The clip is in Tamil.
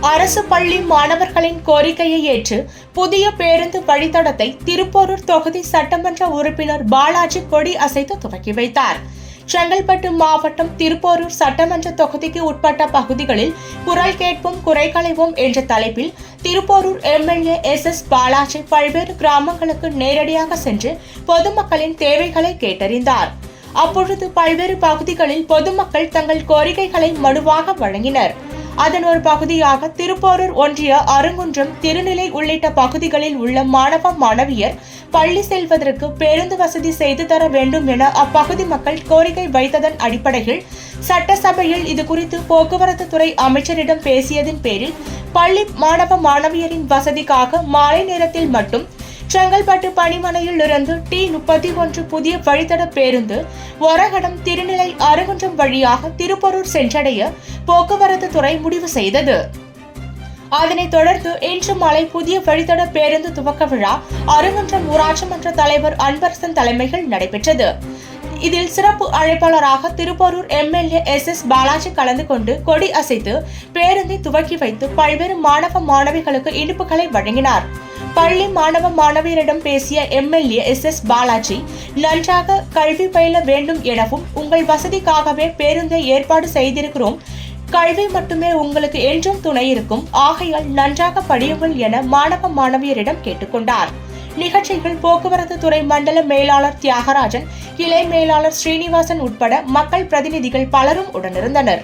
அரசு பள்ளி மாணவர்களின் கோரிக்கையை ஏற்று புதிய பேருந்து வழித்தடத்தை திருப்போரூர் தொகுதி சட்டமன்ற உறுப்பினர் பாலாஜி கொடி அசைத்து துவக்கி வைத்தார். செங்கல்பட்டு மாவட்டம் திருப்போரூர் சட்டமன்ற தொகுதிக்கு உட்பட்ட பகுதிகளில் குரல் கேட்போம் குறை களைவோம் என்ற தலைப்பில் Thiruporur MLA S. S. Balaji பல்வேறு கிராமங்களுக்கு நேரடியாக சென்று பொதுமக்களின் தேவைகளை கேட்டறிந்தார். அப்பொழுது பல்வேறு பகுதிகளில் பொதுமக்கள் தங்கள் கோரிக்கைகளை மனுவாக வழங்கினர். அதன் ஒரு பகுதியாக திருப்போரூர் ஒன்றிய அருங்குன்றம் திருநிலை உள்ளிட்ட பகுதிகளில் உள்ள மாணவ மாணவியர் பள்ளி செல்வதற்கு பேருந்து வசதி செய்து தர வேண்டும் என அப்பகுதி மக்கள் கோரிக்கை வைத்ததன் அடிப்படையில் சட்டசபையில் இது குறித்து போக்குவரத்து துறை அமைச்சரிடம் பேசியதன் பேரில் பள்ளி மாணவ மாணவியரின் வசதிக்காக மாலை நேரத்தில் மட்டும் செங்கல்பட்டு பணிமனையில் இருந்து டி முப்பத்தி ஒன்று புதிய வழித்தட பேருந்து ஒரகடம் திருநிலை அருகுன்றம் வழியாக திருப்பரூர் சென்றடைய போக்குவரத்து துறை முடிவு செய்தது. அதனைத் தொடர்ந்து இன்று மாலை புதிய வழித்தட பேருந்து துவக்க விழா அருங்குன்றம் ஊராட்சி மன்ற தலைவர் அன்பரசன் தலைமையில் நடைபெற்றது. இதில் சிறப்பு அழைப்பாளராக Thiruporur MLA S S Balaji கலந்து கொண்டு கொடி அசைத்து பேருந்தை துவக்கி வைத்து பல்வேறு மாணவ மாணவிகளுக்கு இனிப்புகளை வழங்கினார். பள்ளி மாணவ மாணவியரிடம் பேசிய எம்எல்ஏ எஸ் எஸ் பாலாஜி நன்றாக கல்வி பயில வேண்டும் எனவும் உங்கள் வசதிக்காகவே பேருந்தை ஏற்பாடு செய்திருக்கிறோம். கல்வி மட்டுமே உங்களுக்கு என்றும் துணை இருக்கும். ஆகையால் நன்றாக படியுங்கள் என மாணவ மாணவியரிடம் கேட்டுக்கொண்டார். நிகழ்ச்சியில் போக்குவரத்து துறை மண்டல மேலாளர் தியாகராஜன் கிளை மேலாளர் ஸ்ரீனிவாசன் உட்பட மக்கள் பிரதிநிதிகள் பலரும் உடனிருந்தனர்.